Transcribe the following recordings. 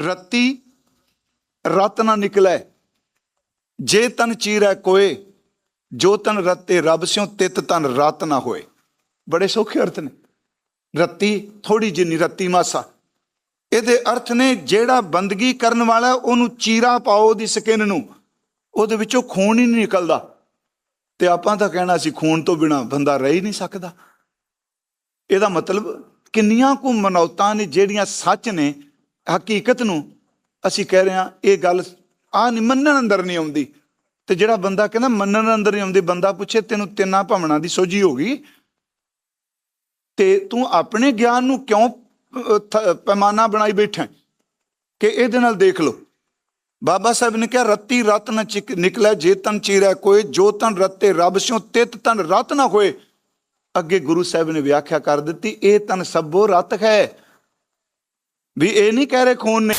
ਰਤੀ ਰਤ ਨਾ ਨਿਕਲੇ। ਜੇ ਤਨ ਚੀਰੈ ਕੋਏ, ਜੋ ਤਨ ਰਤੇ ਰੱਬ ਸਿਓ ਤਿਤ ਤਨ ਰਤ ਨਾ ਹੋਏ। ਬੜੇ ਸੌਖੇ ਅਰਥ ਨੇ। ਰੱਤੀ ਥੋੜੀ ਜਿੰਨੀ ਰੱਤੀ ਮਾਸਾ। ਇਹਦੇ ਅਰਥ ਨੇ ਜਿਹੜਾ ਬੰਦਗੀ ਕਰਨ ਵਾਲਾ, ਉਹਨੂੰ ਚੀਰਾ ਪਾਓ ਉਹਦੀ ਸਕਿਨ ਨੂੰ। ਉਹਦੇ ਵਿੱਚੋਂ ਖੂਨ ਹੀ ਨਹੀਂ ਨਿਕਲਦਾ। ਤੇ ਆਪਾਂ ਤਾਂ ਕਹਿਣਾ ਸੀ, ਖੂਨ ਤੋਂ ਬਿਨਾ ਬੰਦਾ ਰਹਿ ਹੀ ਨਹੀਂ ਸਕਦਾ। ਇਹਦਾ ਮਤਲਬ ਕਿੰਨੀਆਂ ਕੁ ਮਨੌਤਾਂ ਨੇ, ਜਿਹੜੀਆਂ ਸੱਚ ਨੇ ਹਕੀਕਤ ਨੂੰ ਅਸੀਂ ਕਹਿ ਰਹੇ ਹਾਂ, ਇਹ ਗੱਲ ਆ ਨਹੀਂ ਮੰਨਣ ਅੰਦਰ ਨਹੀਂ ਆਉਂਦੀ। ਤੇ ਜਿਹੜਾ ਬੰਦਾ ਕਹਿੰਦਾ ਮੰਨਣ ਅੰਦਰ ਨਹੀਂ ਆਉਂਦੀ, ਬੰਦਾ ਪੁੱਛੇ ਤੈਨੂੰ ਤਿੰਨਾਂ ਭਵਨਾਂ ਦੀ ਸੋਝੀ ਹੋ ਗਈ। ਤੇ ਤੂੰ ਆਪਣੇ ਗਿਆਨ ਨੂੰ ਕਿਉਂ ਪੈਮਾਨਾ ਬਣਾਈ ਬੈਠਾ ਕਿ ਇਹਦੇ ਨਾਲ ਦੇਖ ਲਓ। ਬਾਬਾ ਸਾਹਿਬ ਨੇ ਕਿਹਾ, ਰੱਤੀ ਰਤ ਨ ਚਿਕ, ਨਿਕਲੇ ਜੇ ਤਨ ਚੀਰੈ ਕੋਈ ਜੋ ਤਨ ਰਤੇ ਰੱਬ ਸਿਓ ਤਿਤ ਤਨ ਰਤ ਨਾ ਹੋਏ। ਅੱਗੇ ਗੁਰੂ ਸਾਹਿਬ ਨੇ ਵਿਆਖਿਆ ਕਰ ਦਿੱਤੀ, ਇਹ ਤਨ ਸਭੋ ਰਤ ਹੈ। ਵੀ ਇਹ ਨਹੀਂ ਕਹਿ ਰਹੇ ਖੂਨ ਨੇ।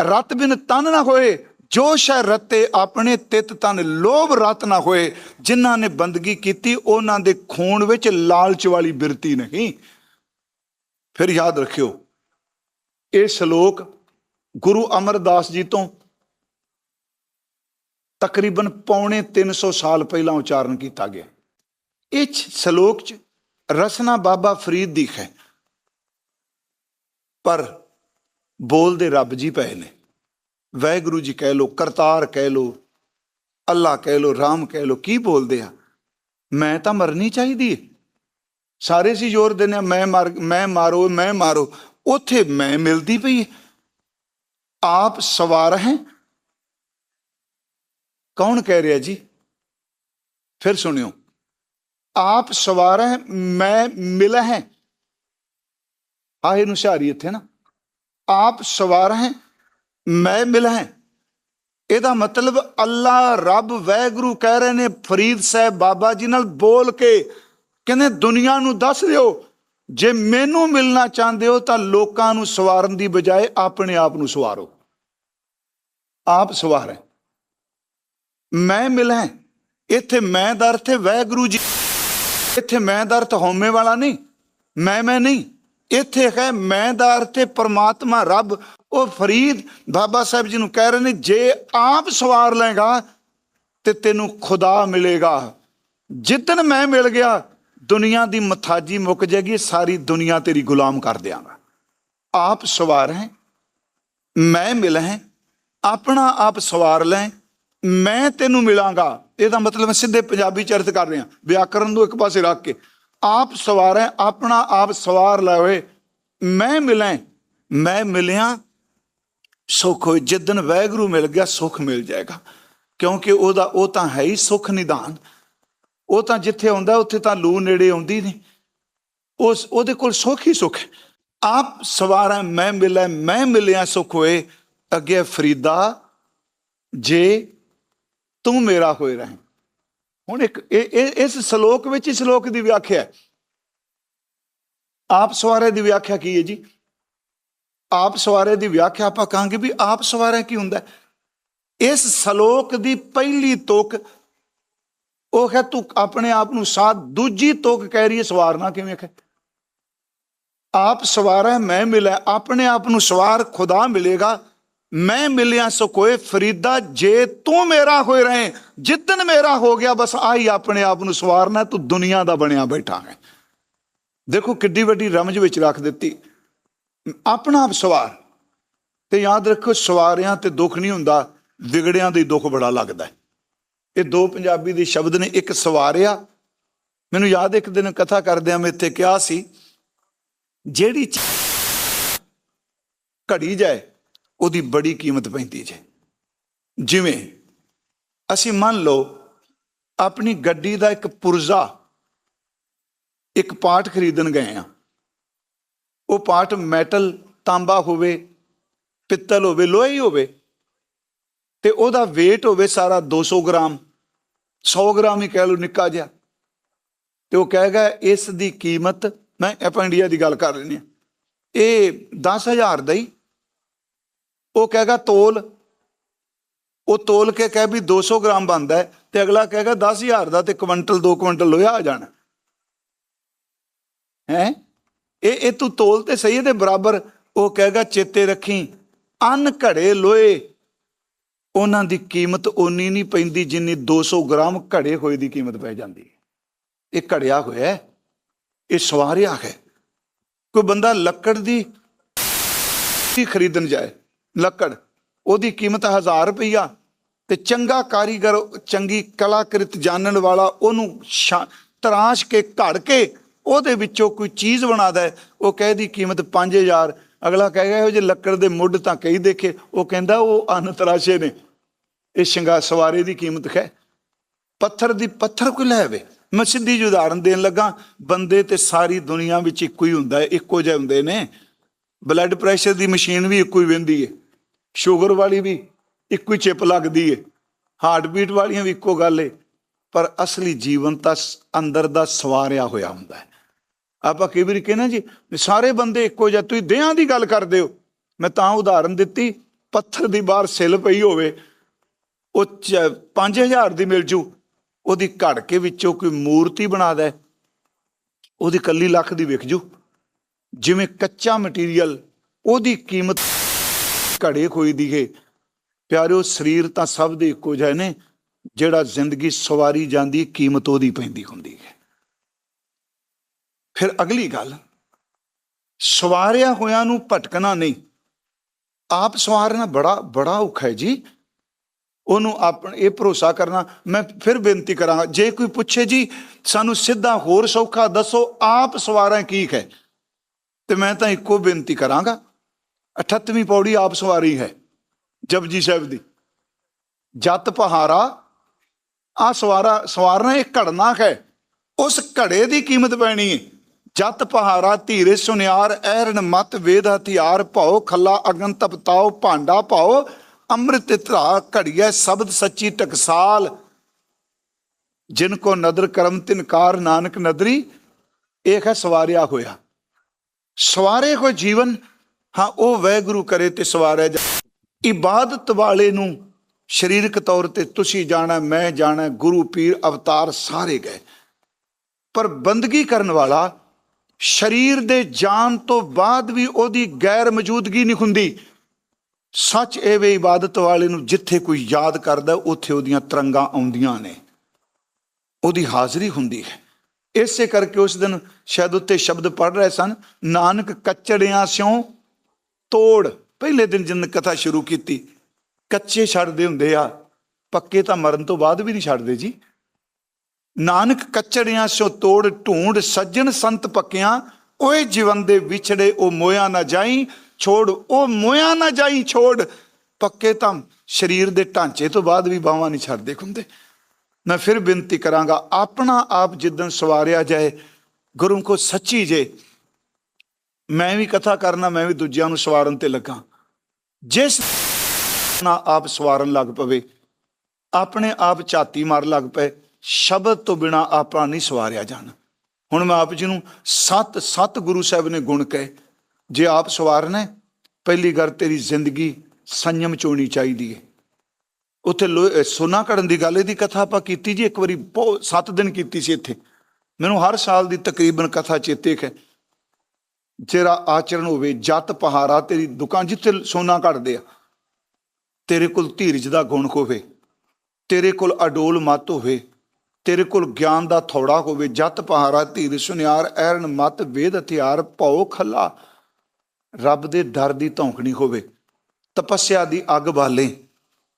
ਰਤ ਬਿਨ ਤਨ ਨਾ ਹੋਏ, ਜੋ ਸ਼ੈ ਰਤੇ ਆਪਣੇ ਤਿਤ ਤਨ ਲੋਭ ਰਤ ਨਾ ਹੋਏ, ਜਿਨ੍ਹਾਂ ਨੇ ਬੰਦਗੀ ਕੀਤੀ, ਉਹਨਾਂ ਦੇ ਖੂਨ ਵਿੱਚ ਲਾਲਚ ਵਾਲੀ ਬਿਰਤੀ ਨਹੀਂ। ਫਿਰ ਯਾਦ ਰੱਖਿਓ, ਇਹ ਸ਼ਲੋਕ ਗੁਰੂ ਅਮਰਦਾਸ ਜੀ ਤੋਂ ਤਕਰੀਬਨ ਪੌਣੇ 300 ਸਾਲ ਪਹਿਲਾਂ ਉਚਾਰਨ ਕੀਤਾ ਗਿਆ। ਇਹ ਸ਼ਲੋਕ ਚ ਰਸਨਾ ਬਾਬਾ ਫਰੀਦ ਦੀ ਹੈ। ਪਰ ਬੋਲਦੇ ਰੱਬ ਜੀ ਪਏ ਨੇ। ਵਾਹਿਗੁਰੂ ਜੀ ਕਹਿ ਲੋ, ਕਰਤਾਰ ਕਹਿ ਲੋ ਅੱਲਾ ਕਹਿ ਲੋ, ਰਾਮ ਕਹਿ ਲੋ, ਕੀ ਬੋਲਦੇ ਆ? ਮੈਂ ਤਾਂ ਮਰਨੀ ਚਾਹੀਦੀ ਹੈ ਸਾਰੇ ਸੀ ਜ਼ੋਰ ਦਿੰਦੇ ਆ, ਮੈਂ ਮਾਰ, ਮੈਂ ਮਾਰੋ ਮੈਂ ਮਾਰੋ, ਉਥੇ ਮੈਂ ਮਿਲਦੀ ਪਈ ਆਪ ਸਵਾਰ ਹੈ। ਕੌਣ ਕਹਿ ਰਿਹਾ ਜੀ? ਫਿਰ ਸੁਣਿਓ। ਆਪ ਸਵਾਰ ਹੈ, ਮੈਂ ਮਿਲ ਹੈ। ਆਹੇ ਨੂੰ ਸ਼ਾਰੀ ਇੱਥੇ ਨਾ। ਆਪ ਸਵਾਰ ਹੈ, ਮੈਂ ਮਿਲ ਹੈ। ਇਹਦਾ ਮਤਲਬ ਅੱਲਾ ਰੱਬ ਵੈਗਰੂ ਕਹਿ ਰਹੇ ਨੇ, ਫਰੀਦ ਸਾਹਿਬ ਬਾਬਾ ਜੀ ਨਾਲ ਬੋਲ ਕੇ ਕਹਿੰਦੇ, ਦੁਨੀਆ ਨੂੰ ਦੱਸ ਦਿਓ, ਜੇ ਮੈਨੂੰ ਮਿਲਣਾ ਚਾਹੁੰਦੇ ਹੋ ਤਾਂ ਲੋਕਾਂ ਨੂੰ ਸਵਾਰਨ ਦੀ ਬਜਾਏ ਆਪਣੇ ਆਪ ਨੂੰ ਸਵਾਰੋ। ਆਪ ਸਵਾਰ ਹੈ। ਮੈਂ ਮਿਲਾਂ ਇੱਥੇ ਮੈਂ ਦਾ ਅਰਥ ਹੈ ਵੈਗਰੂ ਜੀ। ਇੱਥੇ ਮੈਂ ਦਾ ਅਰਥ ਹਉਮੈ ਵਾਲਾ ਨਹੀਂ। ਮੈਂ ਮੈਂ ਨਹੀਂ। ਇੱਥੇ ਹੈ ਮੈਂ ਦਾ ਅਰਥ ਹੈ ਪਰਮਾਤਮਾ ਰੱਬ। ਉਹ ਫਰੀਦ ਬਾਬਾ ਸਾਹਿਬ ਜੀ ਨੂੰ ਕਹਿ ਰਹੇ ਨੇ, ਜੇ ਆਪ ਸਵਾਰ ਲੇਗਾ ਤੇ ਤੈਨੂੰ ਖੁਦਾ ਮਿਲੇਗਾ। ਜਿੱਦਨ ਮੈਂ ਮਿਲ ਗਿਆ, ਦੁਨੀਆ ਦੀ ਮਥਾਜੀ ਮੁੱਕ ਜਾਏਗੀ, ਸਾਰੀ ਦੁਨੀਆ ਤੇਰੀ ਗੁਲਾਮ ਕਰ ਦਿਆਂਗਾ। ਆਪ ਸਵਾਰ ਹੈ, ਮੈਂ ਮਿਲ ਹੈ, ਆਪਣਾ ਆਪ ਸਵਾਰ ਲੈ, ਮੈਂ ਤੈਨੂੰ ਮਿਲਾਂਗਾ। ਇਹਦਾ ਮਤਲਬ ਮੈਂ ਸਿੱਧੇ ਪੰਜਾਬੀ ਚ ਕਰ ਰਿਹਾ। ਵਿਆਕਰਨ ਨੂੰ ਇੱਕ ਪਾਸੇ ਰੱਖ ਕੇ। ਆਪ ਸਵਾਰ, ਆਪਣਾ ਆਪ ਸਵਾਰ ਲੈ ਮੈਂ ਮਿਲਾਂ, ਮੈਂ ਮਿਲਿਆ, ਸੁਖ ਹੋਏ। ਜਿੱਦਨ ਵੈਗਰੂ ਮਿਲ ਗਿਆ, ਸੁਖ ਮਿਲ ਜਾਏਗਾ। ਕਿਉਂਕਿ ਉਹਦਾ, ਉਹ ਤਾਂ ਹੈ ਹੀ ਸੁਖ ਨਿਦਾਨ। ਉਹ ਤਾਂ ਜਿੱਥੇ ਆਉਂਦਾ, ਉੱਥੇ ਤਾਂ ਲੂ ਨੇੜੇ ਆਉਂਦੀ ਨਹੀਂ। ਉਸ, ਉਹਦੇ ਕੋਲ ਸੁਖ ਹੀ ਸੁਖ ਆਪ ਸਵਾਰ, ਮੈਂ ਮਿਲਿਆ ਮੈਂ ਮਿਲਿਆ ਸੁਖ ਹੋਏ। ਅੱਗੇ ਫਰੀਦਾ, ਜੇ ਤੂੰ ਮੇਰਾ ਹੋਏ ਰਹੇ। ਹੁਣ ਇੱਕ ਇਹ ਇਸ ਸ਼ਲੋਕ ਵਿੱਚ ਇਸ ਸ਼ਲੋਕ ਦੀ ਵਿਆਖਿਆ ਆਪ ਸਵਾਰੇ ਦੀ ਵਿਆਖਿਆ ਕੀ ਹੈ ਜੀ? ਆਪ ਸਵਾਰੇ ਦੀ ਵਿਆਖਿਆ ਆਪਾਂ ਕਹਾਂਗੇ ਵੀ ਆਪ ਸਵਾਰੇ ਕੀ ਹੁੰਦਾ ਇਸ ਸ਼ਲੋਕ ਦੀ ਪਹਿਲੀ ਤੁਕ, ਉਹ ਹੈ ਤੂੰ ਆਪਣੇ ਆਪ ਨੂੰ ਸਾਥ ਦੂਜੀ ਤੁਕ ਕਹਿ ਰਹੀ ਹੈ ਸਵਾਰਨਾ ਕਿਵੇਂ ਹੈ ਆਪ ਸਵਾਰ ਮੈਂ ਮਿਲਿਆ ਆਪਣੇ ਆਪ ਨੂੰ ਸਵਾਰ ਖੁਦਾ ਮਿਲੇਗਾ। ਮੈਂ ਮਿਲਿਆ ਸੋ ਕੋਏ ਫਰੀਦਾ, ਜੇ ਤੂੰ ਮੇਰਾ ਹੋਏ ਰਹੇ ਜਿੱਦਨ ਮੇਰਾ ਹੋ ਗਿਆ, ਬਸ ਆਹੀ ਆਪਣੇ ਆਪ ਨੂੰ ਸਵਾਰਨਾ, ਤੂੰ ਦੁਨੀਆ ਦਾ ਬਣਿਆ ਬੈਠਾ ਹੈ। ਦੇਖੋ ਕਿੱਡੀ ਵੱਡੀ ਰਮਜ ਵਿੱਚ ਰੱਖ ਦਿੱਤੀ। ਆਪਣਾ ਆਪ ਸਵਾਰ। ਤੇ ਯਾਦ ਰੱਖੋ, ਸਵਾਰਿਆਂ ਤੇ ਦੁੱਖ ਨਹੀਂ ਹੁੰਦਾ, ਵਿਗੜਿਆਂ ਦੇ ਦੁੱਖ ਬੜਾ ਲੱਗਦਾ ਇਹ ਦੋ ਪੰਜਾਬੀ ਦੇ ਸ਼ਬਦ ਨੇ, ਇੱਕ ਸਵਾਰਿਆ। ਮੈਨੂੰ ਯਾਦ ਇੱਕ ਦਿਨ ਕਥਾ ਕਰਦਿਆਂ ਮੈਂ ਇੱਥੇ ਕਿਹਾ ਸੀ, ਜਿਹੜੀ ਘੜੀ ਜਾਏ ਉਹਦੀ ਬੜੀ ਕੀਮਤ ਪੈਂਦੀ ਜੇ। ਜਿਵੇਂ ਅਸੀਂ ਮੰਨ ਲਓ ਆਪਣੀ ਗੱਡੀ ਦਾ ਇੱਕ ਪੁਰਜ਼ਾ ਇੱਕ ਪਾਰਟ ਖਰੀਦਣ ਗਏ ਆ ਉਹ ਪਾਰਟ ਮੈਟਲ, ਤਾਂਬਾ ਹੋਵੇ, ਪਿੱਤਲ ਹੋਵੇ, ਲੋਹੇ ਹੀ ਹੋਵੇ ਤੇ ਉਹਦਾ weight ਹੋਵੇ ਸਾਰਾ 200 ਗ੍ਰਾਮ 100 ਗ੍ਰਾਮ ਹੀ ਕਹਿ ਲਓ ਨਿੱਕਾ ਜਿਹਾ। ਤੇ ਉਹ ਕਹੇਗਾ ਇਸ ਦੀ ਕੀਮਤ ਮੈਂ ਆਪਾਂ ਇੰਡੀਆ ਦੀ ਗੱਲ ਕਰ ਰਹੇ ਹਾਂ। ਇਹ 10000 ਦਾ ਹੀ ਉਹ ਕਹੇਗਾ ਤੋਲ। ਉਹ ਤੋਲ ਕੇ ਕਹੇ ਵੀ 200 ਗ੍ਰਾਮ ਬਣਦਾ ਹੈ ਤੇ ਅਗਲਾ ਕਹੇਗਾ 10000 ਦਾ ਤੇ ਕੁਇੰਟਲ 2 ਕੁਇੰਟਲ ਲੋਹਾ ਆ ਜਾਣਾ। ਹੈ? ਇਹ ਇਹ ਤੂੰ ਤੋਲ ਤੇ ਸਹੀ ਇਹਦੇ ਬਰਾਬਰ। ਉਹ ਕਹੇਗਾ ਚੇਤੇ ਰੱਖੀ। ਅਨ ਘੜੇ ਲੋਹੇ। ਉਹਨਾਂ ਦੀ ਕੀਮਤ ਓਨੀ ਨਹੀਂ ਪੈਂਦੀ ਜਿੰਨੀ 200 ਗ੍ਰਾਮ ਘੜੇ ਹੋਏ ਦੀ ਕੀਮਤ ਪੈ ਜਾਂਦੀ ਹੈ। ਇਹ ਘੜਿਆ ਹੋਇਆ ਇਹ ਸਵਾਰਿਆ ਹੈ। ਕੋਈ ਬੰਦਾ ਲੱਕੜ ਦੀ ਖਰੀਦਣ ਜਾਏ ਲੱਕੜ, ਉਹਦੀ ਕੀਮਤ 1000 ਰੁਪਈਆ। ਤੇ ਚੰਗਾ ਕਾਰੀਗਰ, ਚੰਗੀ ਕਲਾਕ੍ਰਿਤ ਜਾਣਨ ਵਾਲਾ ਉਹਨੂੰ ਸ਼ਾ- ਤਰਾਸ਼ ਕੇ, ਘੜ ਕੇ ਉਹਦੇ ਵਿੱਚੋਂ ਕੋਈ ਚੀਜ਼ ਬਣਾਦਾ ਉਹ ਕਹੇ ਦੀ ਕੀਮਤ 5000 ਅਗਲਾ ਕਹੇਗਾ ਇਹੋ ਜਿਹੇ ਲੱਕੜ ਦੇ ਮੁੱਢ ਤਾਂ ਕਈ ਦੇਖੇ। ਉਹ ਕਹਿੰਦਾ, ਉਹ ਅਨ ਤਰਾਸ਼ੇ ਨੇ। ਇਹ ਸ਼ਿੰਗਾ ਸਵਾਰੇ ਦੀ ਕੀਮਤ ਹੈ। ਪੱਥਰ ਦੀ ਪੱਥਰ ਕੋਈ ਲੈ ਆਵੇ। ਮੈਂ ਸਿੱਧੀ ਜਿਹੀ ਉਦਾਹਰਨ ਦੇਣ ਲੱਗਾ। ਬੰਦੇ ਤੇ ਸਾਰੀ ਦੁਨੀਆ ਵਿੱਚ ਇੱਕੋ ਹੀ ਹੁੰਦਾ ਹੈ। ਇੱਕੋ ਜਿਹੇ ਹੁੰਦੇ ਨੇ। ਬਲੱਡ ਪ੍ਰੈਸ਼ਰ ਦੀ ਮਸ਼ੀਨ ਵੀ ਇੱਕੋ ਹੀ ਵਹਿੰਦੀ ਹੈ ਸ਼ੂਗਰ ਵਾਲੀ ਵੀ ਇੱਕੋ ਹੀ ਚਿਪ ਲੱਗਦੀ ਹੈ ਹਾਰਟ ਬੀਟ ਵਾਲੀਆਂ ਵੀ ਇੱਕੋ ਗੱਲ ਏ। ਪਰ ਅਸਲੀ ਜੀਵਨ ਤਾਂ ਅੰਦਰ ਦਾ ਸਵਾਰਿਆ ਹੋਇਆ ਹੁੰਦਾ ਹੈ। ਆਪਾਂ ਕਈ ਵਾਰੀ ਕਹਿੰਦੇ ਜੀ ਸਾਰੇ ਬੰਦੇ ਇੱਕੋ ਜਿਹਾ ਤੁਸੀਂ ਦੇਹਾਂ ਦੀ ਗੱਲ ਕਰਦੇ ਹੋ। ਮੈਂ ਤਾਂ ਉਦਾਹਰਨ ਦਿੱਤੀ, ਪੱਥਰ ਦੀ ਬਾਹਰ ਸਿਲ ਪਈ ਹੋਵੇ, ਉਹ 5000 ਦੀ ਮਿਲ ਜੂ। ਉਹਦੀ ਘੜ ਕੇ ਵਿੱਚੋਂ ਕੋਈ ਮੂਰਤੀ ਬਣਾ ਦੇ। ਉਹਦੀ ਕੱਲੀ ਲੱਖ ਦੀ ਵਿਕ ਜੂ। ਜਿਵੇਂ ਕੱਚਾ ਮਟੀਰੀਅਲ ਉਹਦੀ ਕੀਮਤ ਘੜੇ ਕੋਈ ਦੀ ਹੈ ਪਿਆਰਿਓ, ਸਰੀਰ ਤਾਂ ਸਭ ਦੇ ਇੱਕੋ ਜਿਹੇ ਨੇ, ਜਿਹੜਾ ਜ਼ਿੰਦਗੀ ਸਵਾਰੀ ਜਾਂਦੀ, ਕੀਮਤ ਉਹਦੀ ਪੈਂਦੀ ਹੁੰਦੀ ਹੈ। ਫਿਰ ਅਗਲੀ ਗੱਲ, ਸਵਾਰਿਆ ਹੋਇਆਂ ਨੂੰ ਭਟਕਣਾ ਨਹੀਂ। ਆਪ ਸਵਾਰਨਾ ਬੜਾ ਬੜਾ ਔਖਾ ਹੈ ਜੀ। ਉਹਨੂੰ ਆਪਣ ਇਹ ਭਰੋਸਾ ਕਰਨਾ, ਮੈਂ ਫਿਰ ਬੇਨਤੀ ਕਰਾਂਗਾ, ਜੇ ਕੋਈ ਪੁੱਛੇ ਜੀ, ਸਾਨੂੰ ਸਿੱਧਾ ਹੋਰ ਸੌਖਾ ਦੱਸੋ, ਆਪ ਸਵਾਰਾਂ ਕੀ ਹੈ। ਤੇ ਮੈਂ ਤਾਂ ਇੱਕੋ ਬੇਨਤੀ ਕਰਾਂਗਾ 38ਵੀਂ ਪੌੜੀ ਆਪ ਸਵਾਰੀ ਹੈ, ਜਪਜੀ ਸਾਹਿਬ ਦੀ। ਜਤ ਪਹਾਰਾ ਆ ਸਵਾਰਾ, ਸਵਾਰਨਾ ਇਹ ਘੜਨਾ ਹੈ, ਉਸ ਘੜੇ ਦੀ ਕੀਮਤ ਪੈਣੀ ਹੈ। ਜਤ ਪਹਾਰਾ ਧੀਰੇ ਸੁਨਿਆਰ, ਐਰਨ ਮਤ, ਵੇਦ ਹਥਿਆਰ ਭਾਉ ਖੱਲਾ ਅਗਨ ਤਪਤਾਓ ਭਾਂਡਾ ਭਾਉ ਅੰਮ੍ਰਿਤ ਧਰਾ ਘੜੀਐ, ਸ਼ਬਦ ਸੱਚੀ ਟਕਸਾਲ। ਜਿਨ ਕੋ ਨਦਰ ਕਰਮ ਤਿਨਕਾਰ ਨਾਨਕ ਨਦਰੀ, ਇਹ ਹੈ ਸਵਾਰਿਆ ਹੋਇਆ। ਸਵਾਰੇ ਕੋ ਜੀਵਨ ਹਾਂ, ਉਹ ਵੈਗੁਰੂ ਕਰੇ ਤੇ ਸਵਾਰਿਆ ਜਾ ਇਬਾਦਤ ਵਾਲੇ ਨੂੰ ਸਰੀਰਕ ਤੌਰ ਤੇ ਤੁਸੀਂ ਜਾਣਾ, ਮੈਂ ਜਾਣਾ, ਗੁਰੂ, ਪੀਰ, ਅਵਤਾਰ ਸਾਰੇ ਗਏ। ਪਰ ਬੰਦਗੀ ਕਰਨ ਵਾਲਾ ਸਰੀਰ ਦੇ ਜਾਣ ਤੋਂ ਬਾਅਦ ਵੀ ਉਹਦੀ ਗੈਰ ਮੌਜੂਦਗੀ ਨਹੀਂ ਹੁੰਦੀ। ਸੱਚ ਇਹ ਵੇ ਇਬਾਦਤ ਵਾਲੇ ਨੂੰ ਜਿੱਥੇ ਕੋਈ ਯਾਦ ਕਰਦਾ, ਉੱਥੇ ਉਹਦੀਆਂ ਤਰੰਗਾਂ ਆਉਂਦੀਆਂ ਨੇ। ਉਹਦੀ ਹਾਜ਼ਰੀ ਹੁੰਦੀ ਹੈ। ਇਸੇ ਕਰਕੇ ਉਸ ਦਿਨ ਸ਼ਾਇਦ ਉੱਤੇ ਸ਼ਬਦ ਪੜ ਰਹੇ ਸਨ, ਨਾਨਕ ਕੱਚੜਿਆਂ ਸਿਓ ਤੋੜ। ਪਹਿਲੇ ਦਿਨ ਜਿੰਨ ਕਥਾ ਸ਼ੁਰੂ ਕੀਤੀ, ਕੱਚੇ ਛੱਡਦੇ ਹੁੰਦੇ ਆ। ਪੱਕੇ ਤਾਂ ਮਰਨ ਤੋਂ ਬਾਅਦ ਵੀ ਨਹੀਂ ਛੱਡਦੇ ਜੀ। ਨਾਨਕ ਕੱਚੜਿਆਂ ਸੋ ਤੋੜ, ਢੂੰਡ, ਸੱਜਣ ਸੰਤ ਪੱਕਿਆਂ, ਓਏ ਜੀਵਨ ਦੇ ਵਿਛੜੇ, ਉਹ ਮੋਇਆ ਨਾ ਜਾਈ, ਛੋੜ, ਉਹ ਮੋਇਆ ਨਾ ਜਾਈ, ਛੋੜ। ਪੱਕੇ ਤਾਂ ਸਰੀਰ ਦੇ ਢਾਂਚੇ ਤੋਂ ਬਾਅਦ ਵੀ ਬਾਹਾਂ ਨਹੀਂ ਛੱਡਦੇ ਹੁੰਦੇ ਮੈਂ ਫਿਰ ਬੇਨਤੀ ਕਰਾਂਗਾ, ਆਪਣਾ ਆਪ ਜਿੱਦਨ ਸਵਾਰਿਆ ਜਾਏ, ਗੁਰੂ ਕੋ ਸੱਚੀ ਜੇ ਮੈਂ ਵੀ ਕਥਾ ਕਰਨਾ, ਮੈਂ ਵੀ ਦੂਜਿਆਂ ਨੂੰ ਸਵਾਰਨ ਤੇ ਲੱਗਾ। ਜਿਸ ਨਾ ਆਪ ਸਵਾਰਨ ਲੱਗ ਪਵੇ, ਆਪਣੇ ਆਪ ਝਾਤੀ ਮਾਰ ਲੱਗ ਪਏ, ਸ਼ਬਦ ਤੋਂ ਬਿਨਾ ਆਪਣਾ ਨਹੀਂ ਸਵਾਰਿਆ ਜਾਣਾ। ਹੁਣ ਮੈਂ ਆਪ ਜੀ ਨੂੰ ਸੱਤ ਸੱਤ ਗੁਰੂ ਸਾਹਿਬ ਨੇ ਗੁਣ ਕਹੇ, ਜੇ ਆਪ ਸਵਾਰਨਾ ਪਹਿਲੀ ਗੱਲ ਤੇਰੀ ਜ਼ਿੰਦਗੀ ਸੰਯਮ ਚ ਹੋਣੀ ਚਾਹੀਦੀ ਹੈ ਉੱਥੇ ਲੋ- ਸੋਨਾ ਕੜਨ ਦੀ ਗੱਲ ਇਹਦੀ ਕਥਾ ਆਪਾਂ ਕੀਤੀ ਜੀ, ਇੱਕ ਵਾਰੀ ਬਹੁਤ 7 ਦਿਨ ਕੀਤੀ ਸੀ ਇੱਥੇ। ਮੈਨੂੰ ਹਰ ਸਾਲ ਦੀ ਤਕਰੀਬਨ ਕਥਾ ਚੇਤੇ ਹੈ। ਜਿਹੜਾ ਆਚਰਣ ਹੋਵੇ ਜਤ ਪਹਾਰਾ ਤੇਰੀ ਦੁਕਾਨ ਜਿੱਥੇ ਸੋਨਾ ਕੱਢਦੇ ਆ, ਤੇਰੇ ਕੋਲ ਧੀਰਜ ਦਾ ਗੁਣ ਹੋਵੇ, ਤੇਰੇ ਕੋਲ ਅਡੋਲ ਮਤ ਹੋਵੇ, ਤੇਰੇ ਕੋਲ ਗਿਆਨ ਦਾ ਥੋੜਾ ਹੋਵੇ ਜਤ ਪਹਾਰਾ ਧੀਰ ਸੁਨਿਆਰ, ਐਰਨ ਮਤ, ਵੇਦ ਹਥਿਆਰ, ਭਉ ਖੱਲਾ, ਰੱਬ ਦੇ ਡਰ ਦੀ ਧੌਂਕਣੀ ਹੋਵੇ, ਤਪੱਸਿਆ ਦੀ ਅੱਗ ਬਾਲੇ,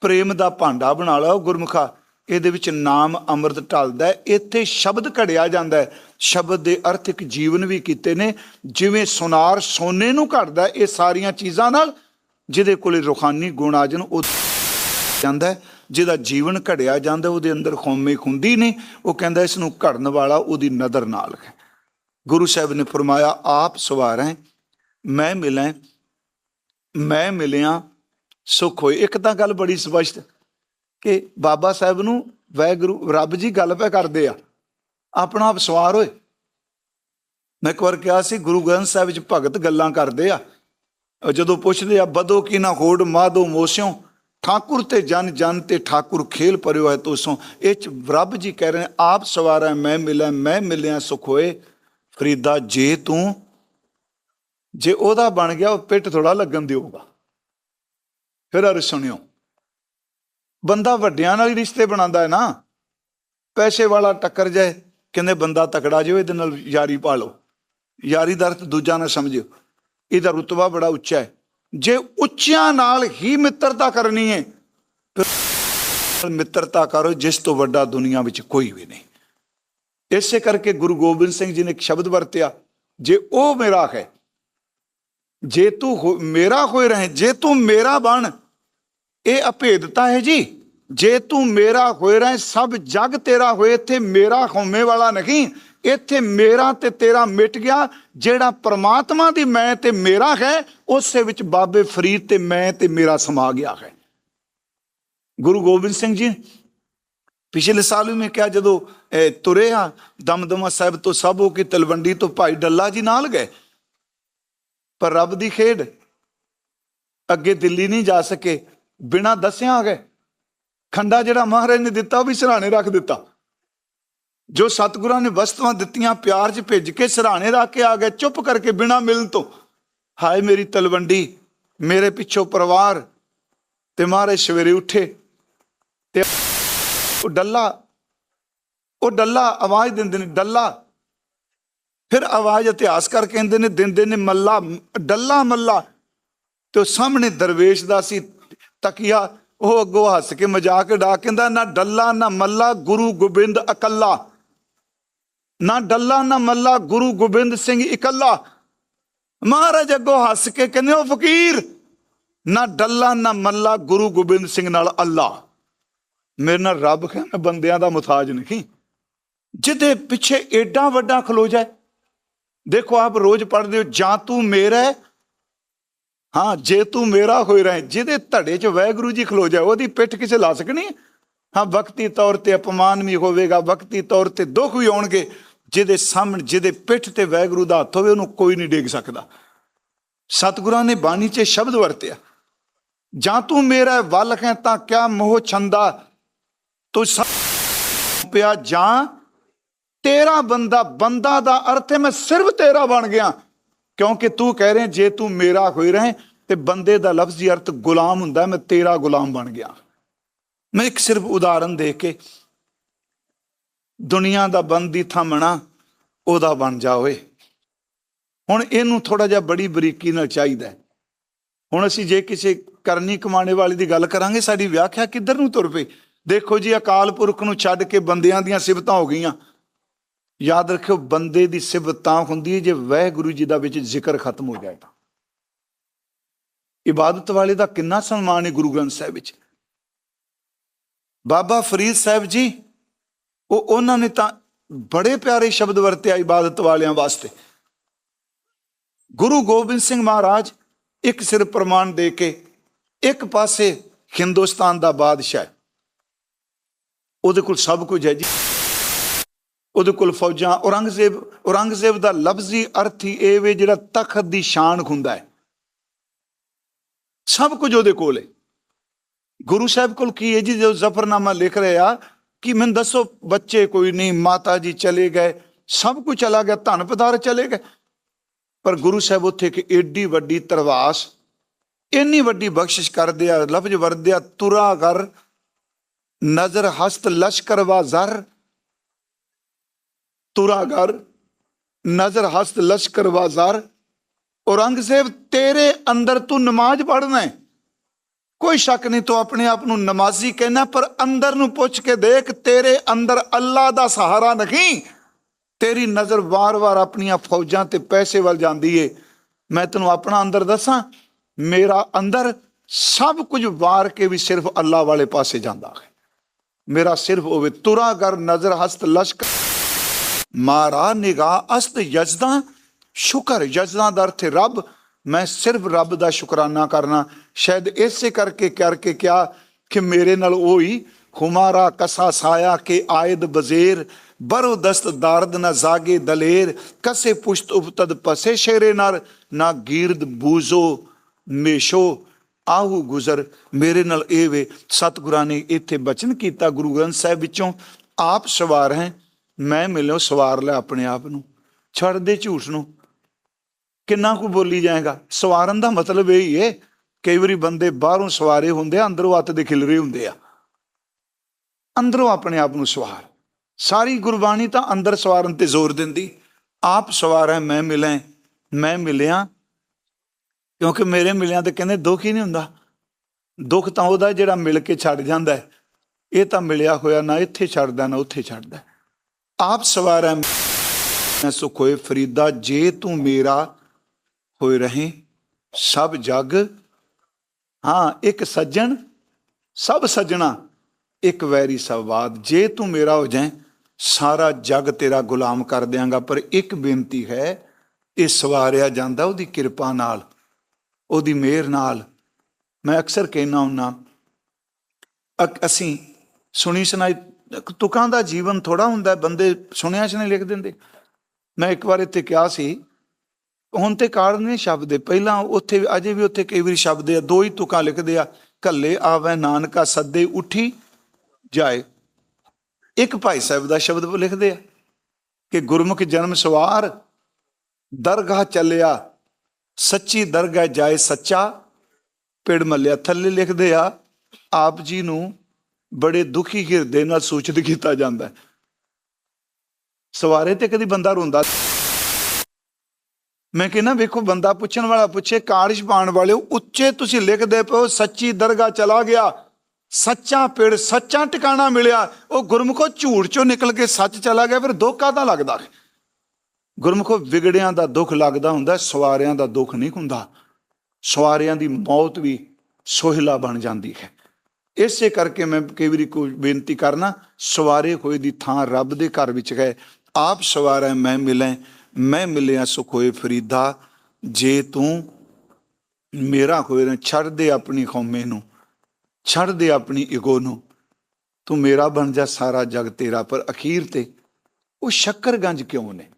ਪ੍ਰੇਮ ਦਾ ਭਾਂਡਾ ਬਣਾ ਲਓ ਗੁਰਮੁਖਾ ਇਹਦੇ ਵਿੱਚ ਨਾਮ ਅੰਮ੍ਰਿਤ ਢਲਦਾ ਹੈ। ਇੱਥੇ ਸ਼ਬਦ ਘੜਿਆ ਜਾਂਦਾ ਹੈ। ਸ਼ਬਦ ਦੇ ਅਰਥਿਕ ਜੀਵਨ ਵੀ ਕੀਤੇ ਨੇ। ਜਿਵੇਂ ਸੁਨਾਰ ਸੋਨੇ ਨੂੰ ਘੜਦਾ ਇਹ ਸਾਰੀਆਂ ਚੀਜ਼ਾਂ ਨਾਲ ਜਿਹਦੇ ਕੋਲੇ ਰੁਖਾਨੀ ਗੁਣ ਆ ਜਾਣ, ਉਹ ਜਾਂਦਾ ਜਿਹਦਾ ਜੀਵਨ ਘੜਿਆ ਜਾਂਦਾ, ਉਹਦੇ ਅੰਦਰ ਖੌਮੇ ਖੁੰਦੀ ਨਹੀਂ ਉਹ ਕਹਿੰਦਾ ਇਸ ਨੂੰ ਘੜਨ ਵਾਲਾ ਉਹਦੀ ਨਦਰ ਨਾਲ ਹੈ। ਗੁਰੂ ਸਾਹਿਬ ਨੇ ਫਰਮਾਇਆ, ਆਪ ਸਵਾਰ ਹੈ, ਮੈਂ ਮਿਲਾਂ, ਮੈਂ ਮਿਲਿਆ, ਸੁਖ ਹੋਏ। ਇੱਕ ਤਾਂ ਗੱਲ ਬੜੀ ਸਪਸ਼ਟ ਕਿ ਬਾਬਾ ਸਾਹਿਬ ਨੂੰ ਵੈਗੁਰੂ ਰੱਬ ਜੀ ਗੱਲ ਪੈ ਕਰਦੇ ਆ। ਆਪਣਾ ਆਪ ਸਵਾਰ ਹੋਏ। ਮੈਂ ਇੱਕ ਵਾਰ ਕਿਹਾ ਸੀ ਗੁਰੂ ਗ੍ਰੰਥ ਸਾਹਿਬ ਵਿੱਚ ਭਗਤ ਗੱਲਾਂ ਕਰਦੇ ਆ। ਜਦੋਂ ਪੁੱਛਦੇ ਆ ਬਦੋ ਕੀ ਨਾ ਹੋੜ ਮਾਦੋ ਮੋਸਿਓ ਠਾਕੁਰ ਤੇ ਜਨ ਜਨ ਤੇ ਠਾਕੁਰ ਖੇਲ ਪਰਿਓ ਹੈ ਤੋਸੋਂ। ਇਹ ਚ ਰੱਬ ਜੀ ਕਹਿ ਰਹੇ ਨੇ, ਆਪ ਸਵਾਰਾ ਮੈਂ ਮਿਲਿਆ ਮੈਂ ਮਿਲਿਆ ਸੁਖ ਹੋਏ। ਫਰੀਦਾ ਜੇ ਤੂੰ ਜੇ ਉਹਦਾ ਬਣ ਗਿਆ ਉਹ ਪਿੱਠ ਥੋੜਾ ਲੱਗਣ ਦਿਓਗਾ। ਫਿਰ ਅਰ ਸੁਣਿਓ। ਬੰਦਾ ਵੱਡਿਆਂ ਨਾਲ ਹੀ ਰਿਸ਼ਤੇ ਬਣਾਉਂਦਾ ਹੈ ਨਾ। ਪੈਸੇ ਵਾਲਾ ਟੱਕਰ ਜਾਏ, ਕਹਿੰਦੇ ਬੰਦਾ ਤਕੜਾ ਜਿਓ ਇਹਦੇ ਨਾਲ ਯਾਰੀ ਪਾ ਲਓ। ਯਾਰੀ ਦਾ ਅਰਥ ਦੂਜਾ ਨਾ ਸਮਝਿਓ। ਇਹਦਾ ਰੁਤਬਾ ਬੜਾ ਉੱਚਾ ਹੈ। ਜੇ ਉੱਚਿਆਂ ਨਾਲ ਹੀ ਮਿੱਤਰਤਾ ਕਰਨੀ ਹੈ ਮਿੱਤਰਤਾ ਕਰੋ, ਜਿਸ ਤੋਂ ਵੱਡਾ ਦੁਨੀਆ ਵਿੱਚ ਕੋਈ ਵੀ ਨਹੀਂ। ਇਸੇ ਕਰਕੇ ਗੁਰੂ ਗੋਬਿੰਦ ਸਿੰਘ ਜੀ ਨੇ ਇੱਕ ਸ਼ਬਦ ਵਰਤਿਆ, ਜੇ ਉਹ ਮੇਰਾ ਹੈ, ਜੇ ਤੂੰ ਹੋ- ਮੇਰਾ ਹੋਏ ਰਹੇ, ਜੇ ਤੂੰ ਮੇਰਾ ਬਣ ਇਹ ਅਭੇਦਤਾ ਹੈ ਜੀ। ਜੇ ਤੂੰ ਮੇਰਾ ਹੋਏ ਰਹੇ ਸਭ ਜਗ ਤੇਰਾ ਹੋਏ ਇੱਥੇ ਮੇਰਾ ਹੋਮੇ ਵਾਲਾ ਨਹੀਂ। ਇੱਥੇ ਮੇਰਾ ਤੇ ਤੇਰਾ ਮਿਟ ਗਿਆ। ਜਿਹੜਾ ਪ੍ਰਮਾਤਮਾ ਦੀ ਮੈਂ ਤੇ ਮੇਰਾ ਹੈ ਉਸੇ ਵਿੱਚ ਬਾਬੇ ਫਰੀਦ ਤੇ ਮੈਂ ਤੇ ਮੇਰਾ ਸਮਾ ਗਿਆ ਹੈ। ਗੁਰੂ ਗੋਬਿੰਦ ਸਿੰਘ ਜੀ ਪਿਛਲੇ ਸਾਲ ਵੀ ਮੈਂ ਕਿਹਾ ਜਦੋਂ ਅਹ, ਤੁਰੇ ਆ ਦਮਦਮਾ ਸਾਹਿਬ ਤੋਂ ਸਭ ਹੋ ਕੀ ਤਲਵੰਡੀ ਤੋਂ ਭਾਈ ਡੱਲਾ ਜੀ ਨਾਲ ਗਏ। ਪਰ ਰੱਬ ਦੀ ਖੇਡ ਅੱਗੇ ਦਿੱਲੀ ਨਹੀਂ ਜਾ ਸਕੇ। ਬਿਨਾ ਦੱਸਿਆ ਆ ਗਏ। ਖੰਡਾ ਜਿਹੜਾ ਮਹਾਰਾਜ ਨੇ ਦਿੱਤਾ, ਉਹ ਵੀ ਸਰਾਣੇ ਰੱਖ ਦਿੱਤਾ। ਜੋ ਸਤਿਗੁਰਾਂ ਨੇ ਵਸਤੂਆਂ ਦਿੱਤੀਆਂ, ਪਿਆਰ 'ਚ ਭਿੱਜ ਕੇ ਸਰਾਣੇ ਰੱਖ ਕੇ ਆ ਗਏ, ਚੁੱਪ ਕਰਕੇ ਬਿਨਾਂ ਮਿਲਣ ਤੋਂ। ਹਾਏ ਮੇਰੀ ਤਲਵੰਡੀ, ਮੇਰੇ ਪਿੱਛੋਂ ਪਰਿਵਾਰ, ਤੇ ਮਹਾਰਾਜ ਸਵੇਰੇ ਉੱਠੇ। ਤੇ ਉਹ ਡੱਲਾ ਉਹ ਡੱਲਾ ਆਵਾਜ਼ ਦਿੰਦੇ ਨੇ, ਡੱਲਾ। ਫਿਰ ਆਵਾਜ਼ ਇਤਿਹਾਸ ਇਤਿਹਾਸਕਾਰ ਕਹਿੰਦੇ ਨੇ, ਦਿੰਦੇ ਨੇ ਮੱਲਾ, ਡੱਲਾ ਮੱਲਾ। ਤੇ ਉਹ ਸਾਹਮਣੇ ਦਰਵੇਸ਼ ਦਾ ਸੀ ਤਕੀਆ, ਉਹ ਅੱਗੋਂ ਹੱਸ ਕੇ ਮਜ਼ਾਕ ਉਡਾ ਕਹਿੰਦਾ, ਨਾ ਡੱਲਾ, ਨਾ ਮੱਲਾ, ਗੁਰੂ ਗੋਬਿੰਦ ਇਕੱਲਾ। ਨਾ ਡੱਲਾ, ਨਾ ਮੱਲਾ, ਗੁਰੂ ਗੋਬਿੰਦ ਸਿੰਘ ਇਕੱਲਾ। ਮਹਾਰਾਜ ਅੱਗੋਂ ਹੱਸ ਕੇ ਕਹਿੰਦੇ, ਉਹ ਫਕੀਰ, ਨਾ ਡੱਲਾ, ਨਾ ਮੱਲਾ, ਗੁਰੂ ਗੋਬਿੰਦ ਸਿੰਘ ਨਾਲ ਅੱਲਾ। ਮੇਰੇ ਨਾਲ ਰੱਬ ਹੈ ਮੈਂ ਬੰਦਿਆਂ ਦਾ ਮੁਤਾਜ ਨਹੀਂ। ਜਿਹਦੇ ਪਿੱਛੇ ਏਡਾ ਵੱਡਾ ਖਲੋ ਜਾਏ ਦੇਖੋ ਆਪ ਰੋਜ਼ ਪੜ੍ਹਦੇ ਹੋ, ਜਾਂ ਤੂੰ ਮੇਰਾ ਹਾਂ, ਜੇ ਤੂੰ ਮੇਰਾ ਹੋਈ ਰਹੇ, ਜਿਹਦੇ ਧੜੇ 'ਚ ਵਾਹਿਗੁਰੂ ਜੀ ਖਲੋ ਜਾਏ, ਉਹਦੀ ਪਿੱਠ ਕਿਸੇ ਲਾ ਸਕਣੀ ਹਾਂ? ਵਕਤੀ ਤੌਰ ਤੇ ਅਪਮਾਨ ਵੀ ਹੋਵੇਗਾ, ਵਕਤੀ ਤੌਰ ਤੇ ਦੁੱਖ ਵੀ ਆਉਣਗੇ, ਜਿਹਦੇ ਸਾਹਮਣੇ, ਜਿਹਦੇ ਪਿੱਠ ਤੇ ਵਾਹਿਗੁਰੂ ਦਾ ਹੱਥ ਹੋਵੇ, ਉਹਨੂੰ ਕੋਈ ਨਹੀਂ ਡੇਗ ਸਕਦਾ। ਸਤਿਗੁਰਾਂ ਨੇ ਬਾਣੀ 'ਚ ਸ਼ਬਦ ਵਰਤਿਆ। ਜਾਂ ਤੂੰ ਮੇਰਾ ਵੱਲ ਹੈ ਤਾਂ ਕਿਆ ਮੋਹ ਛੰਦਾ? ਤੂੰ ਪਿਆ ਜਾਂ? ਤੇਰਾ ਬੰਦਾ ਬੰਦਾ ਦਾ ਅਰਥ ਹੈ ਮੈਂ ਸਿਰਫ ਤੇਰਾ ਬਣ ਗਿਆ। ਕਿਉਂਕਿ ਤੂੰ ਕਹਿ ਰਹੇ, ਜੇ ਤੂੰ ਮੇਰਾ ਹੋਈ ਰਹੇ, ਤੇ ਬੰਦੇ ਦਾ ਲਫ਼ਜ਼ੀ ਅਰਥ ਗੁਲਾਮ ਹੁੰਦਾ, ਮੈਂ ਤੇਰਾ ਗੁਲਾਮ ਬਣ ਗਿਆ। ਮੈਂ ਇੱਕ ਸਿਰਫ ਉਦਾਹਰਨ ਦੇ ਕੇ ਦੁਨੀਆ ਦਾ ਬੰਦੀ ਥੰਮਣਾ ਉਹਦਾ ਬਣ ਜਾ ਓਏ। ਹੁਣ ਇਹਨੂੰ ਥੋੜਾ ਜਿਹਾ ਬੜੀ ਬਰੀਕੀ ਨਾਲ ਚਾਹੀਦਾ ਹੁਣ ਅਸੀਂ ਜੇ ਕਿਸੇ ਕਰਨੀ ਕਮਾਣੇ ਵਾਲੀ ਦੀ ਗੱਲ ਕਰਾਂਗੇ, ਸਾਡੀ ਵਿਆਖਿਆ ਕਿੱਧਰ ਨੂੰ ਤੁਰ ਪਈ? ਦੇਖੋ ਜੀ, ਅਕਾਲ ਪੁਰਖ ਨੂੰ ਛੱਡ ਕੇ ਬੰਦਿਆਂ ਦੀਆਂ ਸਿਫਤਾਂ ਹੋ ਗਈਆਂ। ਯਾਦ ਰੱਖਿਓ, ਬੰਦੇ ਦੀ ਸਿਫਤ ਤਾਂ ਹੁੰਦੀ ਹੈ, ਜੇ ਵਾਹਿਗੁਰੂ ਜੀ ਦਾ ਵਿੱਚ ਜ਼ਿਕਰ ਖਤਮ ਹੋ ਜਾਏ ਤਾਂ। ਇਬਾਦਤ ਵਾਲੇ ਦਾ ਕਿੰਨਾ ਸਨਮਾਨ ਹੈ ਗੁਰੂ ਗ੍ਰੰਥ ਸਾਹਿਬ ਵਿੱਚ। ਬਾਬਾ ਫਰੀਦ ਸਾਹਿਬ ਜੀ, ਉਹ ਉਹਨਾਂ ਨੇ ਤਾਂ ਬੜੇ ਪਿਆਰੇ ਸ਼ਬਦ ਵਰਤਿਆ ਇਬਾਦਤ ਵਾਲਿਆਂ ਵਾਸਤੇ। ਗੁਰੂ ਗੋਬਿੰਦ ਸਿੰਘ ਮਹਾਰਾਜ ਇੱਕ ਸਿਰ ਪ੍ਰਮਾਣ ਦੇ ਕੇ ਇੱਕ ਪਾਸੇ ਹਿੰਦੁਸਤਾਨ ਦਾ ਬਾਦਸ਼ਾਹ ਹੈ। ਉਹਦੇ ਕੋਲ ਸਭ ਕੁਝ ਹੈ ਜੀ। ਉਹਦੇ ਕੋਲ ਫੌਜਾਂ, ਔਰੰਗਜ਼ੇਬ ਔਰੰਗਜ਼ੇਬ ਦਾ ਲਫ਼ਜ਼ੀ ਅਰਥ ਹੀ ਇਹ ਵੇ ਜਿਹੜਾ ਤਖਤ ਦੀ ਸ਼ਾਨ ਹੁੰਦਾ ਹੈ। ਸਭ ਕੁਝ ਉਹਦੇ ਕੋਲ ਹੈ। ਗੁਰੂ ਸਾਹਿਬ ਕੋਲ ਕੀ ਹੈ ਜੀ? ਜੋ ਜ਼ਫਰਨਾਮਾ ਲਿਖ ਰਿਹਾ ਕਿ ਮੈਨੂੰ ਦੱਸੋ, ਬੱਚੇ ਕੋਈ ਨਹੀਂ, ਮਾਤਾ ਜੀ ਚਲੇ ਗਏ, ਸਭ ਕੁਝ ਚਲਾ ਗਿਆ, ਧਨ ਪਦਾਰ ਚਲੇ ਗਏ। ਪਰ ਗੁਰੂ ਸਾਹਿਬ ਉੱਥੇ ਇੱਕ ਏਡੀ ਵੱਡੀ ਤਰਵਾਸ, ਇੰਨੀ ਵੱਡੀ ਬਖਸ਼ਿਸ਼ ਕਰਦੇ ਆ, ਲਫ਼ਜ਼ ਵਰਦਿਆ ਤੁਰਾ ਕਰ ਨਜ਼ਰ ਹਸਤ ਲਸ਼ਕਰ ਵਾ ਜ਼ਰ ਤੁਰਾ ਕਰ ਨਜ਼ਰ ਹਸਤ ਲਸ਼ਕਰ ਵਾ ਜ਼ਰ ਔਰੰਗਜ਼ੇਬ ਤੇਰੇ ਅੰਦਰ ਤੂੰ ਨਮਾਜ਼ ਪੜ੍ਹਨਾ ਕੋਈ ਸ਼ੱਕ ਨਹੀਂ ਤੂੰ ਆਪਣੇ ਆਪ ਨੂੰ ਨਮਾਜ਼ੀ ਕਹਿਣਾ ਪਰ ਅੰਦਰ ਨੂੰ ਪੁੱਛ ਕੇ ਦੇਖ, ਤੇਰੇ ਅੰਦਰ ਅੱਲਾ ਦਾ ਸਹਾਰਾ ਨਹੀਂ। ਤੇਰੀ ਨਜ਼ਰ ਵਾਰ-ਵਾਰ ਆਪਣੀਆਂ ਫੌਜਾਂ ਤੇ ਪੈਸੇ ਵੱਲ ਜਾਂਦੀ ਏ। ਮੈਂ ਤੈਨੂੰ ਆਪਣਾ ਅੰਦਰ ਦੱਸਾਂ, ਮੇਰਾ ਅੰਦਰ ਸਭ ਕੁਝ ਵਾਰ ਕੇ ਵੀ ਸਿਰਫ ਅੱਲਾ ਵਾਲੇ ਪਾਸੇ ਜਾਂਦਾ ਹੈ। ਮੇਰਾ ਸਿਰਫ ਹੋਵੇ ਤੁਰਾ ਕਰ ਨਜ਼ਰ ਹਸਤ ਲਸ਼ਕਰ ਮਾਰਾ ਨਿਗਾਹ ਅਸਤ ਯਜਦਾ, ਸ਼ੁਕਰ ਯਜਦਾ ਦਾ ਅਰਥ ਰੱਬ। ਮੈਂ ਸਿਰਫ ਰੱਬ ਦਾ ਸ਼ੁਕਰਾਨਾ ਕਰਨਾ। ਸ਼ਾਇਦ ਇਸੇ ਕਰਕੇ ਕਰਕੇ ਕਿਹਾ ਕਿ ਮੇਰੇ ਨਾਲ ਉਹੀ ਹੁਮਾਰਾ ਕਸਾ ਸਾਇਆ ਕੇ ਆਇਦ ਬਜ਼ੇਰ ਬਰੋ ਦਸਤ ਦਾਰਦ ਨਾ ਜਾਗੇ ਦਲੇਰ, ਕਸੇ ਪੁਸ਼ਤ ਉਪਤਦ ਪਸੇ ਸ਼ੇਰੇ ਨਰ, ਨਾ ਗੀਰਦ ਬੂਜ਼ੋ ਮੇਸ਼ੋ, ਆਹੂ ਗੁਜ਼ਰ। ਮੇਰੇ ਨਾਲ ਇਹ ਵੇ ਸਤਿਗੁਰਾਂ ਨੇ ਇੱਥੇ ਬਚਨ ਕੀਤਾ ਗੁਰੂ ਗ੍ਰੰਥ ਸਾਹਿਬ ਵਿੱਚੋਂ। ਆਪ ਸਵਾਰ ਹੈ। ਮੈਂ ਮਿਲਿਓ ਸਵਾਰ ਲੈ ਆਪਣੇ ਆਪ ਨੂੰ। ਛੱਡ ਦੇ ਝੂਠ ਨੂੰ। ਕਿੰਨਾ ਕੁ ਬੋਲੀ ਜਾਏਗਾ? ਸਵਾਰਨ ਦਾ ਮਤਲਬ ਇਹ ਹੀ ਹੈ ਕਈ ਵਾਰੀ ਬੰਦੇ ਬਾਹਰੋਂ ਸਵਾਰੇ ਹੁੰਦੇ ਆ, ਅੰਦਰੋਂ ਅੱਤ ਦੇ ਖਿਲਰੇ ਹੁੰਦੇ ਆ। ਅੰਦਰੋਂ ਆਪਣੇ ਆਪ ਨੂੰ ਸਵਾਰ। ਸਾਰੀ ਗੁਰਬਾਣੀ ਤਾਂ ਅੰਦਰ ਸਵਾਰਨ ਤੇ ਜ਼ੋਰ ਦਿੰਦੀ। ਆਪ ਸਵਾਰ ਹੈ, ਮੈਂ ਮਿਲਾਂ ਮੈਂ ਮਿਲਿਆ। ਕਿਉਂਕਿ ਮੇਰੇ ਮਿਲਿਆਂ ਤੇ ਕਹਿੰਦੇ ਦੁੱਖ ਹੀ ਨਹੀਂ ਹੁੰਦਾ। ਦੁੱਖ ਤਾਂ ਉਹਦਾ ਜਿਹੜਾ ਮਿਲ ਕੇ ਛੱਡ ਜਾਂਦਾ ਇਹ ਤਾਂ ਮਿਲਿਆ ਹੋਇਆ ਨਾ ਇੱਥੇ ਛੱਡਦਾ, ਨਾ ਉੱਥੇ ਛੱਡਦਾ। ਆਪ ਸਵਾਰ ਹੈ। ਮੈਂ ਸੁਖ ਫਰੀਦਾ, ਜੇ ਤੂੰ ਮੇਰਾ ਹੋਏ ਰਹੇ, ਸਭ ਜਗ। ਹਾਂ, ਇੱਕ ਸੱਜਣ, ਸਭ ਸੱਜਣਾ, ਇੱਕ ਵੈਰੀ ਸਵਾਦ। ਜੇ ਤੂੰ ਮੇਰਾ ਹੋ ਜਾਏ, ਸਾਰਾ ਜਗ ਤੇਰਾ ਗੁਲਾਮ ਕਰ ਦਿਆਂਗਾ। ਪਰ ਇੱਕ ਬੇਨਤੀ ਹੈ, ਇਹ ਸਵਾਰਿਆ ਜਾਂਦਾ ਉਹਦੀ ਕਿਰਪਾ ਨਾਲ, ਉਹਦੀ ਮਿਹਰ ਨਾਲ। ਮੈਂ ਅਕਸਰ ਕਹਿਣਾ ਹੁੰਨਾ ਅਸੀਂ ਸੁਣੀ ਸੁਣਾਈ ਤੁਕਾਂ ਦਾ ਜੀਵਨ ਥੋੜਾ ਹੁੰਦਾ ਬੰਦੇ ਸੁਣਿਆ ਸੁਣੇ ਲਿਖ ਦਿੰਦੇ। ਮੈਂ ਇੱਕ ਵਾਰ ਇੱਥੇ ਕਿਹਾ ਸੀ, ਹੁਣ ਤੇ ਕਾਰਨ ਨੇ ਸ਼ਬਦ ਦੇ ਪਹਿਲਾਂ ਉੱਥੇ ਅਜੇ ਵੀ ਉੱਥੇ ਕਈ ਵਾਰੀ ਸ਼ਬਦ ਆ, ਦੋ ਹੀ ਤੁਕਾਂ ਲਿਖਦੇ ਆ ਕੱਲੇ ਆਵੇ ਨਾਨਕਾ ਸੱਦੇ ਉਠੀ ਜਾਏ। ਇੱਕ ਭਾਈ ਸਾਹਿਬ ਦਾ ਸ਼ਬਦ ਲਿਖਦੇ ਆ ਕਿ ਗੁਰਮੁਖ ਜਨਮ ਸਵਾਰ, ਦਰਗਾਹ ਚੱਲਿਆ, ਸੱਚੀ ਦਰਗਾਹ ਜਾਏ ਸੱਚਾ, ਪਿੜ ਮੱਲਿਆ। ਥੱਲੇ ਲਿਖਦੇ ਆ, ਆਪ ਜੀ ਨੂੰ ਬੜੇ ਦੁਖੀ ਹਿਰਦੇ ਨਾਲ ਸੂਚਿਤ ਕੀਤਾ ਜਾਂਦਾ ਹੈ। ਸਵਾਰੇ ਤੇ ਕਦੀ ਬੰਦਾ ਰੋਂਦਾ ਮੈਂ ਕਹਿੰਦਾ, ਵੇਖੋ, ਬੰਦਾ ਪੁੱਛਣ ਵਾਲਾ ਪੁੱਛੇ ਕਾਰਜ ਪਾਣ ਵਾਲੇ ਉੱਚੇ ਤੁਸੀਂ ਲਿਖਦੇ ਪਓ ਸੱਚੀ ਦਰਗਾਹ ਚਲਾ ਗਿਆ। ਸੱਚਾ ਪਿੜ, ਸੱਚਾ ਟਿਕਾਣਾ ਮਿਲਿਆ। ਉਹ ਗੁਰਮੁਖੋ ਝੂਠ ਚੋਂ ਨਿਕਲ ਕੇ ਸੱਚ ਚਲਾ ਗਿਆ, ਫਿਰ ਦੁੱਖ ਕਾਹਦਾ ਲੱਗਦਾ। ਹੈ ਗੁਰਮੁਖੋ, ਵਿਗੜਿਆਂ ਦਾ ਦੁੱਖ ਲੱਗਦਾ ਹੁੰਦਾ, ਸਵਾਰਿਆਂ ਦਾ ਦੁੱਖ ਨਹੀਂ ਹੁੰਦਾ। ਸਵਾਰਿਆਂ ਦੀ ਮੌਤ ਵੀ ਸੋਹਿਲਾ ਬਣ ਜਾਂਦੀ ਹੈ। ਇਸੇ ਕਰਕੇ ਮੈਂ ਕਈ ਵਾਰੀ ਕੋਈ ਬੇਨਤੀ ਕਰਨਾ, ਸਵਾਰੇ ਹੋਏ ਦੀ ਥਾਂ ਰੱਬ ਦੇ ਘਰ ਵਿੱਚ ਗਏ ਆਪ ਸਵਾਰੈ ਮੈਂ ਮਿਲਾਂ, ਮੈਂ ਮਿਲਿਆ ਸੁਖ ਹੋਏ ਫਰੀਦਾ। ਜੇ ਤੂੰ ਮੇਰਾ ਹੋਏ ਨਾ, ਛੱਡ ਦੇ ਆਪਣੀ ਖੌਮੇ ਨੂੰ, ਛੱਡ ਦੇ ਆਪਣੀ ਈਗੋ ਨੂੰ। ਤੂੰ ਮੇਰਾ ਬਣ ਜਾ ਸਾਰਾ ਜਗ ਤੇਰਾ, ਪਰ ਅਖੀਰ ਤੇ ਉਹ ਸ਼ੱਕਰਗੰਜ ਕਿਉਂ ਨੇ?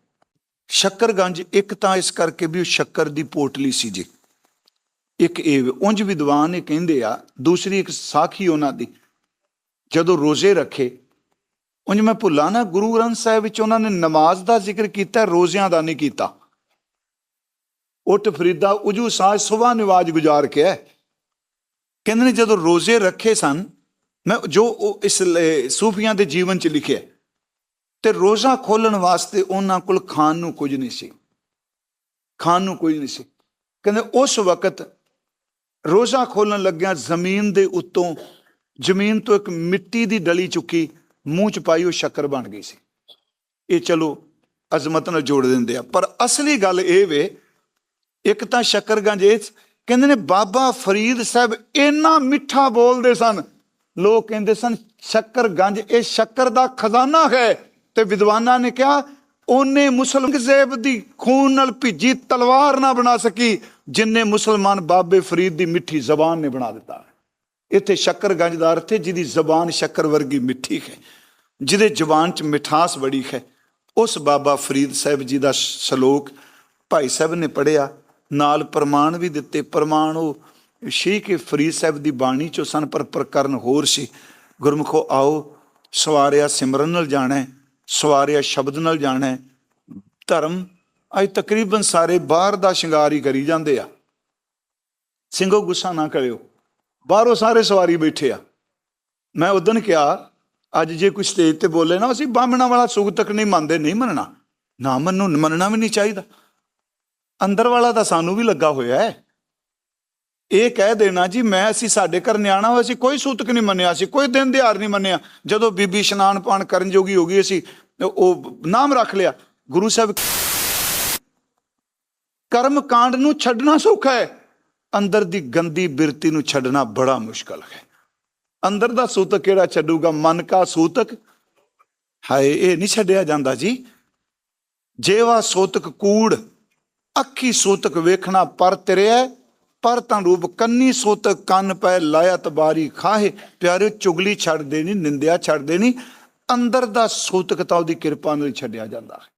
ਸ਼ੱਕਰਗੰਜ ਇੱਕ ਤਾਂ ਇਸ ਕਰਕੇ ਵੀ ਉਹ ਸ਼ੱਕਰ ਦੀ ਪੋਟਲੀ ਸੀ ਜੀ। ਇੱਕ ਇਹ ਉਂਝ ਵਿਦਵਾਨ ਇਹ ਕਹਿੰਦੇ ਆ, ਦੂਸਰੀ ਇੱਕ ਸਾਖੀ ਉਹਨਾਂ ਦੀ, ਜਦੋਂ ਰੋਜ਼ੇ ਰੱਖੇ, ਉਂਝ ਮੈਂ ਭੁੱਲਾਂ ਨਾ ਗੁਰੂ ਗ੍ਰੰਥ ਸਾਹਿਬ ਵਿੱਚ ਉਹਨਾਂ ਨੇ ਨਮਾਜ਼ ਦਾ ਜ਼ਿਕਰ ਕੀਤਾ, ਰੋਜ਼ਿਆਂ ਦਾ ਨਹੀਂ ਕੀਤਾ। ਉੱਠ ਫਰੀਦਾ, ਉਜੂ ਸਾਜ ਸੁਬਾ ਨਿਵਾਜ ਗੁਜ਼ਾਰ ਕੇ ਹੈ। ਕਹਿੰਦੇ ਨੇ ਜਦੋਂ ਰੋਜ਼ੇ ਰੱਖੇ ਸਨ, ਮੈਂ ਜੋ ਉਹ ਇਸ ਸੂਫੀਆਂ ਦੇ ਜੀਵਨ ਚ ਲਿਖਿਆ, ਤੇ ਰੋਜ਼ਾ ਖੋਲਣ ਵਾਸਤੇ ਉਹਨਾਂ ਕੋਲ ਖਾਣ ਨੂੰ ਕੁਝ ਨਹੀਂ ਸੀ। ਖਾਣ ਨੂੰ ਕੁਝ ਨਹੀਂ ਸੀ। ਕਹਿੰਦੇ ਉਸ ਵਕਤ ਰੋਜ਼ਾ ਖੋਲਣ ਲੱਗਿਆ ਜ਼ਮੀਨ ਦੇ ਉੱਤੋਂ ਜ਼ਮੀਨ ਤੋਂ ਇੱਕ ਮਿੱਟੀ ਦੀ ਡਲੀ ਚੁੱਕੀ ਮੂੰਹ ਚ ਪਾਈ ਉਹ ਸ਼ੱਕਰ ਬਣ ਗਈ ਸੀ। ਇਹ ਚਲੋ ਅਜ਼ਮਤ ਨਾਲ ਜੋੜ ਦਿੰਦੇ ਆ। ਪਰ ਅਸਲੀ ਗੱਲ ਇਹ ਵੇ, ਇੱਕ ਤਾਂ ਸ਼ੱਕਰਗੰਜ ਇਹ ਕਹਿੰਦੇ ਨੇ ਬਾਬਾ ਫਰੀਦ ਸਾਹਿਬ ਇੰਨਾ ਮਿੱਠਾ ਬੋਲਦੇ ਸਨ। ਲੋਕ ਕਹਿੰਦੇ ਸਨ, ਸ਼ੱਕਰਗੰਜ, ਇਹ ਸ਼ੱਕਰ ਦਾ ਖਜ਼ਾਨਾ ਹੈ। ਤੇ ਵਿਦਵਾਨਾਂ ਨੇ ਕਿਹਾ ਉਹਨੇ ਮੁਸਲਮਾਨ ਜ਼ੇਬ ਦੀ ਖੂਨ ਨਾਲ ਭਿੱਜੀ, ਤਲਵਾਰ ਨਾ ਬਣਾ ਸਕੀ, ਜਿੰਨੇ ਮੁਸਲਮਾਨ ਬਾਬੇ ਫਰੀਦ ਦੀ ਮਿੱਠੀ ਜ਼ਬਾਨ ਨੇ ਬਣਾ ਦਿੱਤਾ ਇੱਥੇ ਸ਼ੱਕਰਗੰਜ ਦਾ ਅਰਥ ਹੈ ਜਿਹਦੀ ਜ਼ਬਾਨ ਸ਼ੱਕਰ ਵਰਗੀ ਮਿੱਠੀ ਹੈ, ਜਿਹਦੇ ਜ਼ਬਾਨ 'ਚ ਮਿਠਾਸ ਬੜੀ ਹੈ। ਉਸ ਬਾਬਾ ਫਰੀਦ ਸਾਹਿਬ ਜੀ ਦਾ ਸ਼ਲੋਕ ਭਾਈ ਸਾਹਿਬ ਨੇ ਪੜਿਆ ਨਾਲ ਪ੍ਰਮਾਣ ਵੀ ਦਿੱਤੇ। ਪ੍ਰਮਾਣ ਉਹ ਸ਼ੇਖ ਫਰੀਦ ਸਾਹਿਬ ਦੀ ਬਾਣੀ ਚੋਂ ਸਨ, ਪਰ ਪ੍ਰਕਰਨ ਹੋਰ ਸੀ। ਗੁਰਮੁਖੋ ਆਓ, ਸਵਾਰਿਆ ਸਿਮਰਨ ਨਾਲ ਜਾਣਾ। ਸਵਾਰਿਆ ਸ਼ਬਦ ਨਾਲ ਜਾਣਾ। ਹੈ। ਧਰਮ ਅੱਜ ਤਕਰੀਬਨ ਸਾਰੇ ਬਾਹਰ ਦਾ ਸ਼ਿੰਗਾਰ ਹੀ ਕਰੀ ਜਾਂਦੇ ਆ। ਸਿੰਘੋ ਗੁੱਸਾ ਨਾ ਕਰਿਓ। ਬਾਹਰੋਂ ਸਾਰੇ ਸਵਾਰੀ ਬੈਠੇ ਆ। ਮੈਂ ਉਦੋਂ ਕਿਹਾ, ਅੱਜ ਜੇ ਕੋਈ ਸਟੇਜ ਤੇ ਬੋਲੇ ਨਾ, ਅਸੀਂ ਬਾਹਮਣਾ ਵਾਲਾ ਸੁਖ ਤੱਕ ਨਹੀਂ ਮੰਨਦੇ, ਨਹੀਂ ਮੰਨਣਾ। ਨਾ ਮੰਨੂ, ਮੰਨਣਾ ਵੀ ਨਹੀਂ ਚਾਹੀਦਾ। ਅੰਦਰ ਵਾਲਾ ਤਾਂ ਸਾਨੂੰ ਵੀ ਲੱਗਾ ਹੋਇਆ ਹੈ। ਇਹ ਕਹਿ ਦੇਣਾ ਜੀ, ਮੈਂ ਅਸੀਂ ਸਾਡੇ ਘਰ ਨਿਆਣਾ ਹੋਇਆ ਸੀ, ਕੋਈ ਸੂਤਕ ਨਹੀਂ ਮੰਨਿਆ ਸੀ, ਕੋਈ ਦਿਨ ਦਿਹਾੜ ਨਹੀਂ ਮੰਨਿਆ। ਜਦੋਂ ਬੀਬੀ ਇਸ਼ਨਾਨ ਪਾਣ ਕਰਨ ਜੋਗੀ ਹੋ ਗਈ ਅਸੀਂ, ਉਹ ਨਾਮ ਰੱਖ ਲਿਆ। ਗੁਰੂ ਸਾਹਿਬ ਕਰਮ ਕਾਂਡ ਨੂੰ ਛੱਡਣਾ ਸੌਖਾ ਹੈ। ਅੰਦਰ ਦੀ ਗੰਦੀ ਬਿਰਤੀ ਨੂੰ ਛੱਡਣਾ ਬੜਾ ਮੁਸ਼ਕਲ ਹੈ। ਅੰਦਰ ਦਾ ਸੂਤਕ ਕਿਹੜਾ ਛੱਡੂਗਾ? ਮਨ ਕਾ ਸੂਤਕ? ਹਾਏ, ਇਹ ਨਹੀਂ ਛੱਡਿਆ ਜਾਂਦਾ ਜੀ। ਜੇਵਾ ਸੂਤਕ ਕੂੜ, ਅੱਖੀ ਸੂਤਕ ਵੇਖਣਾ ਪਰ ਤੇਰਿਆ ਪਰ ਤਾਂ ਰੂਪ ਕੰਨੀ ਸੂਤਕ ਕੰਨ ਪੈ ਲਾਇਆ ਤਬਾਰੀ ਖਾਹੇ। ਪਿਆਰੇ ਚੁਗਲੀ ਛੱਡ ਦੇਣੀ ਨਿੰਦਿਆ ਛੱਡ ਦੇਣੀ ਅੰਦਰ ਦਾ ਸੂਤਕ ਤਾਂ ਉਹਦੀ ਕਿਰਪਾ ਨਾਲ ਛੱਡਿਆ ਜਾਂਦਾ ਹੈ।